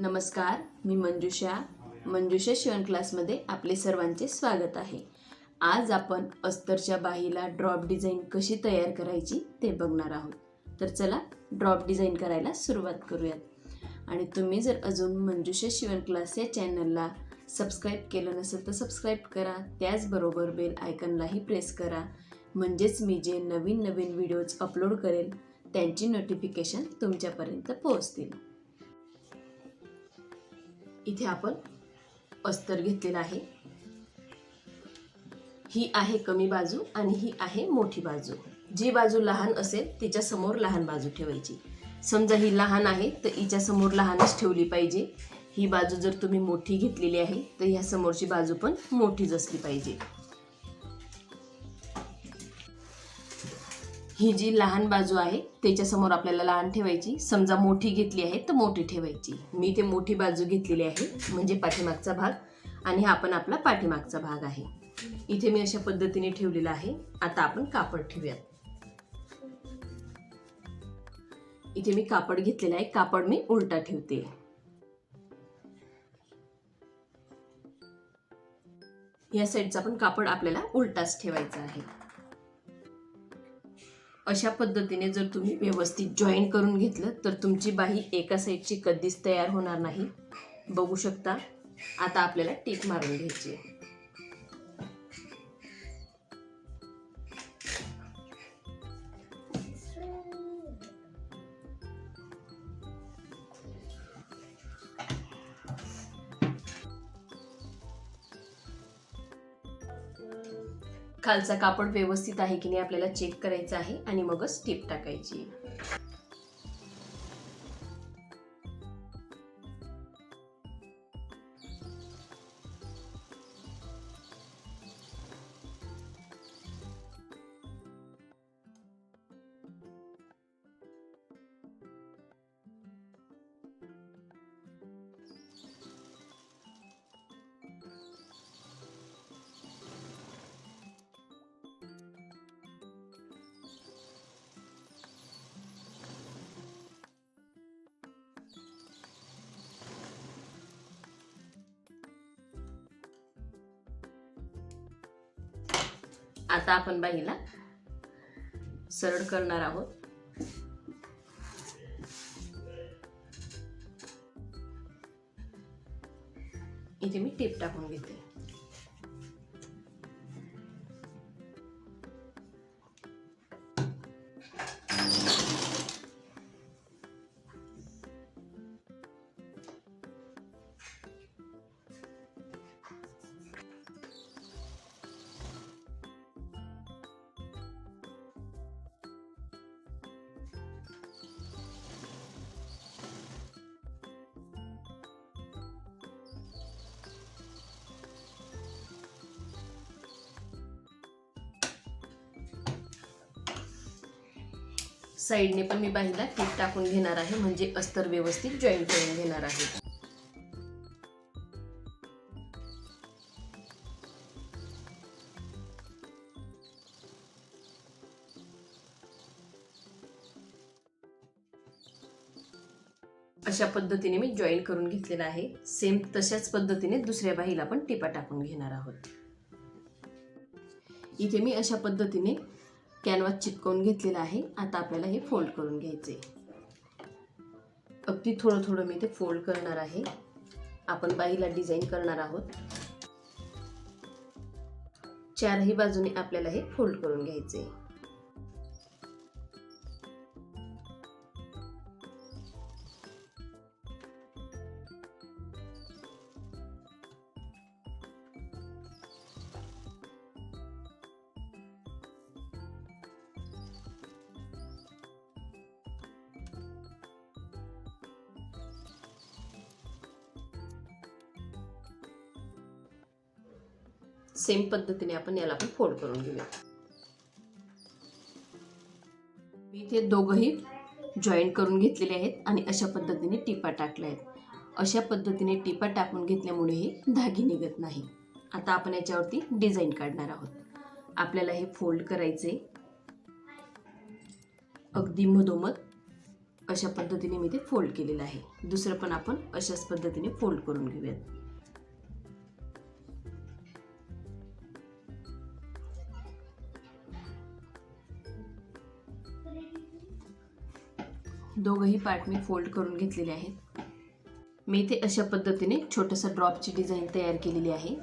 नमस्कार मी मंजुषा. मंजुषा शिवण क्लासमध्ये आपले सर्वांचे स्वागत आहे. आज आपण अस्तरच्या बाहीला ड्रॉप डिझाईन कशी तयार करायची ते बघणार आहोत. तर चला ड्रॉप डिझाईन करायला सुरुवात करूयात. आणि तुम्ही जर अजून मंजुषा शिवण क्लास या चॅनलला सबस्क्राईब केलं नसेल तर सबस्क्राईब करा. त्याचबरोबर बेल आयकनलाही प्रेस करा. म्हणजेच मी जे नवीन नवीन व्हिडिओज अपलोड करेल त्यांची नोटिफिकेशन तुमच्यापर्यंत पोहोचतील. इथे आपण अस्तर घेतलेला आहे. ही आहे कमी बाजू आणि ही आहे मोठी बाजू. जी बाजू लहान असेल तिच्या समोर लहान बाजू ठेवायची. समजा ही लहान आहे तर हिच्या समोर लहानच ठेवली पाहिजे. ही बाजू जर तुम्ही मोठी घेतलेली आहे तर ह्या समोरची बाजू पण मोठीच असली पाहिजे. ही जी लहान बाजू आहे त्याच्यासमोर आपल्याला लहान ठेवायची. समजा मोठी घेतली आहे तर मोठी ठेवायची. मी ते मोठी बाजू घेतलेली आहे म्हणजे पाठीमागचा भाग आणि हा पण आपला पाठीमागचा भाग आहे. इथे मी अशा पद्धतीने ठेवलेला आहे. आता आपण कापड ठेवूयात. इथे मी कापड घेतलेला आहे. कापड मी उलटा ठेवते. या साईडचा पण कापड आपल्याला उलटाच ठेवायचा आहे. अशा पद्धतीने जर तुम्ही व्यवस्थित जॉईन करून घेतलं तर तुमची बाही एका साईडची कधीच तयार होणार नाही बघू शकता आता आपल्याला टीक मारून घ्यायची आहे. खालचा कापड व्यवस्थित आहे की नाही आपल्याला चेक करायचं आहे आणि मगच टीप टाकायची आता आपण बाईला सरळ करणार आहोत. इथे मी टेप टाकून घेते. साईडने पण मी बाहीला टीप टाकून घेणार आहे म्हणजे अस्तर व्यवस्थित जॉईन करून घेणार आहे. अशा पद्धतीने मी जॉईन करून घेतलेला आहे. सेम तशाच पद्धतीने दुसऱ्या बाहीला पण टिपा टाकून घेणार आहोत. इथे मी अशा पद्धतीने कॅनव्हास चिटकवून घेतलेला आहे. आता आपल्याला हे फोल्ड करून घ्यायचे अगदी थोडं थोडं मी ते फोल्ड करणार आहे. आपण बाईला डिझाईन करणार आहोत. चारही बाजूने आपल्याला हे फोल्ड करून घ्यायचे सेम पद्धतीने आपण याला पण फोल्ड करून घेऊया. मी इथे दोघंही जॉईंट करून घेतलेले आहेत आणि अशा पद्धतीने टिपा टाकल्या आहेत. अशा पद्धतीने टिपा टाकून घेतल्यामुळे हे धागे निघत नाही. आता आपण याच्यावरती डिझाईन काढणार आहोत. आपल्याला हे फोल्ड करायचे अगदी मधोमध अशा पद्धतीने मी ते फोल्ड केलेलं आहे. दुसरं पण आपण अशाच पद्धतीने फोल्ड करून घेऊयात. दोघंही पार्ट मी फोल्ड करून घेतलेले आहेत. मी इथे अशा पद्धतीने छोटंसं ड्रॉपची डिझाईन तयार केलेली आहे.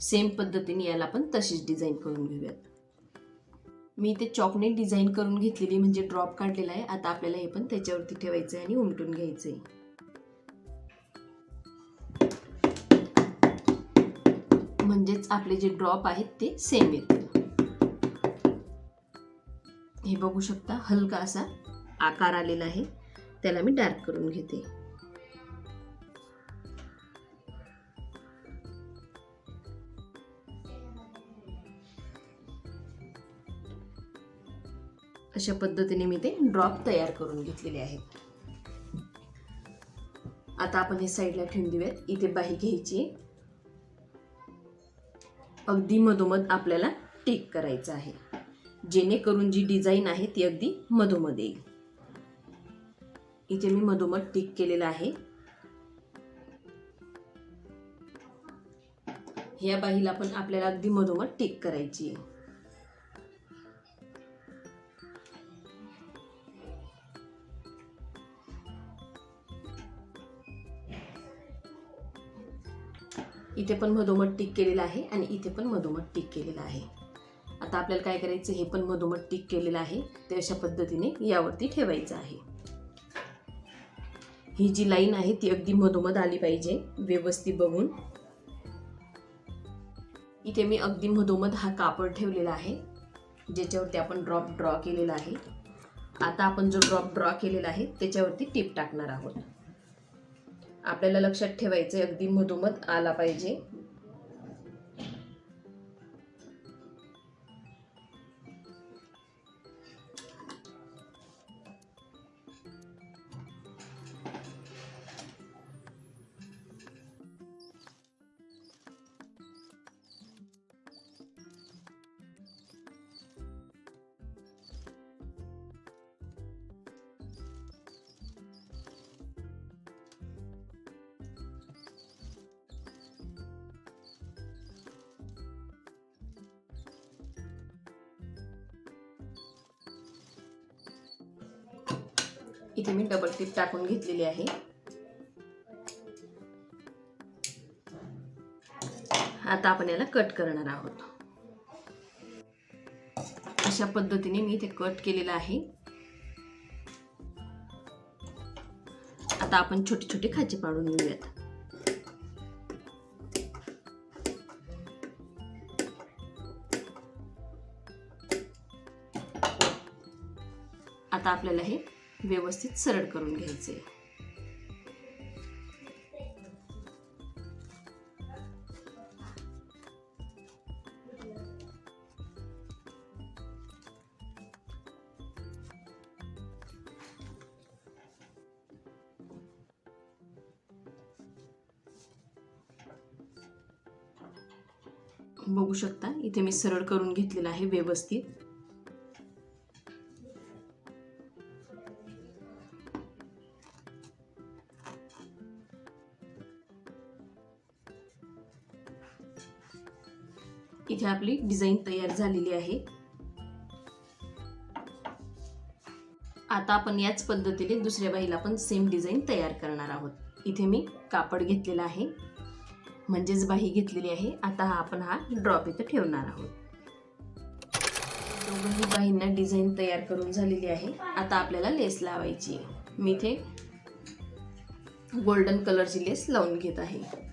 सेम पद्धतीने याला पण तशीच डिझाईन करून घेऊयात. मी इथे चॉकने डिझाईन करून घेतलेली म्हणजे ड्रॉप काढलेला आहे. आता आपल्याला हे पण त्याच्यावरती ठेवायचं आहे आणि उमटून घ्यायचं आहे म्हणजेच आपले जे ड्रॉप आहेत ते सेम येतील हे बघू शकता हलका असा आकार आलेला आहे. त्याला मी डार्क करून घेते. अशा पद्धतीने मी ते ड्रॉप तयार करून घेतलेले आहेत. आता आपण हे साईडला ठेवून देऊयात. इथे बाही घ्यायची. अगदी मधोमध आपल्याला टेक करायचं आहे. जेणेकरून जी डिझाईन आहे ती अगदी मधोमध येईल. इथे मी मधोमध टिक केलेलं आहे. ह्या बाहीला पण आपल्याला अगदी मधोमध टिक करायची आहे. इथे पण मधोमध टिक केलेलं आहे आणि इथे पण मधोमध टिक केलेलं आहे. आता आपल्याला काय करायचं हे पण मधोमध टिक केलेलं आहे. ते अशा पद्धतीने यावरती ठेवायचं आहे. ही जी लाईन आहे ती अगदी मधोमध आली पाहिजे व्यवस्थित बघून. इथे मी अगदी मधोमध हा कापड ठेवलेला आहे ज्याच्यावरती आपण ड्रॉप ड्रॉ केलेला आहे. आता आपण जो ड्रॉप ड्रॉ केलेला आहे त्याच्यावरती टिप टाकणार आहोत. आपल्याला लक्षात ठेवायचं अगदी मधोमध आला पाहिजे. इथे मी डबल टीप टाकून घेतलेली आहे. आता आपण याला कट करणार आहोत. अशा पद्धतीने मी इथे कट केलेलं आहे. आता आपण छोटे छोटे खाचे पाडून घेऊयात. आता आपल्याला हे व्यवस्थित सरळ करून घ्यायचे. बघू शकता इथे मी सरळ करून घेतलेलं आहे व्यवस्थित. इथे आपली डिझाईन तयार झालेली आहे. आता आपण याच पद्धतीने दुसऱ्या बाईला पण सेम डिझाईन तयार करणार आहोत. इथे मी कापड घेतलेला आहे. म्हणजेच बाही घेतलेली आहे. आता हा आपण हा ड्रॉप इथे ठेवणार आहोत. दोघंही बाहींना डिझाईन तयार करून झालेली आहे. आता आपल्याला लेस लावायची आहे. मी इथे गोल्डन कलरची लेस लावून घेत आहे.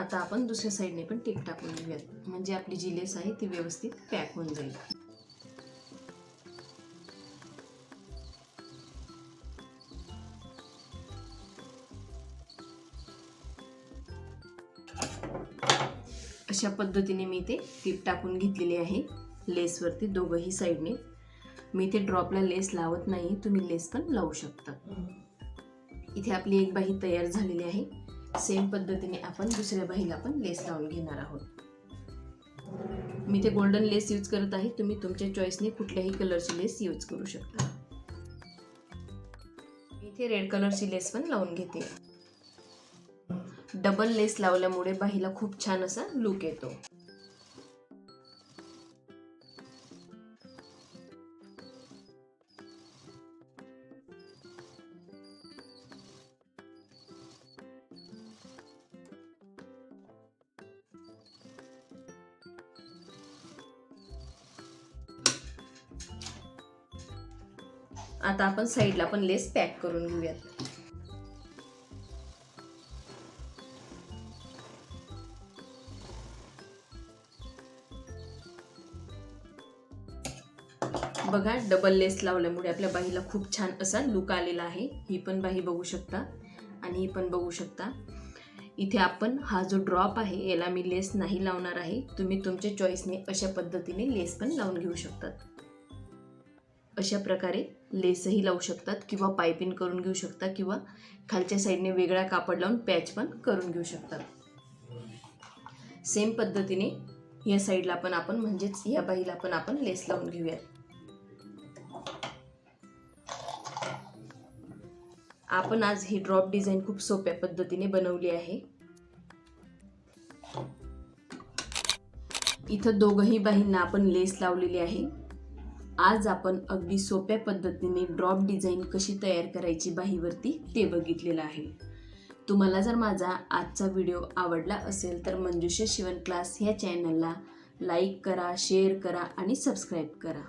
आता आपण दुसऱ्या साईडने पण टीप टाकून घेऊयात. म्हणजे आपली जी लेस आहे ती व्यवस्थित पॅक होऊन जाईल. अशा पद्धतीने मी ते टीप टाकून घेतलेली आहे लेसवरती दोघंही साईडने. मी इथे ड्रॉपला लेस लावत नाही तुम्ही लेस पण लावू शकता. इथे आपली एक बाही तयार झालेली आहे. सेम पद्धतीने आपण दुसऱ्या बाहीला पण लेस लावून घेणार आहोत. मी ते गोल्डन लेस यूज करत आहे. तुम्ही तुमच्या चॉईसने कुठल्याही कलरची लेस यूज करू शकता. मी इथे रेड कलरची लेस पण लावून घेते. डबल लेस लावल्यामुळे बाहीला खूप छान असा लुक येतो. आता आपण साईडला पण लेस पॅक करून घेऊयात. बघा डबल लेस लावल्यामुळे आपल्या बाहीला खूप छान असा लुक आलेला आहे. ही पण बाही बघू शकता आणि ही पण बघू शकता. इथे आपण हा जो ड्रॉप आहे याला मी लेस नाही लावणार आहे. तुम्ही तुमच्या चॉईसने अशा पद्धतीने लेस पण लावून घेऊ शकतात. अशा प्रकारे लेसही लावू शकतात किंवा पायपिंग करून घेऊ शकता किंवा खालच्या साईडने वेगळा कापड लावून पॅच पण करून घेऊ शकतात. सेम पद्धतीने या साईडला पण आपण म्हणजेच या बाईला पण आपण लेस लावून घेऊयात. आपण आज ही ड्रॉप डिझाईन खूप सोप्या पद्धतीने बनवली आहे. इथं दोघंही बाहींना आपण लेस लावलेली आहे. आज आपण अगदी सोप्या पद्धतीने ड्रॉप डिझाईन कशी तयार करायची बाहीवरती ते बघितलेलं आहे. तुम्हाला जर माझा आजचा व्हिडिओ आवडला असेल तर मंजुषा शिवण क्लास ह्या चॅनलला लाईक करा शेअर करा आणि सबस्क्राईब करा.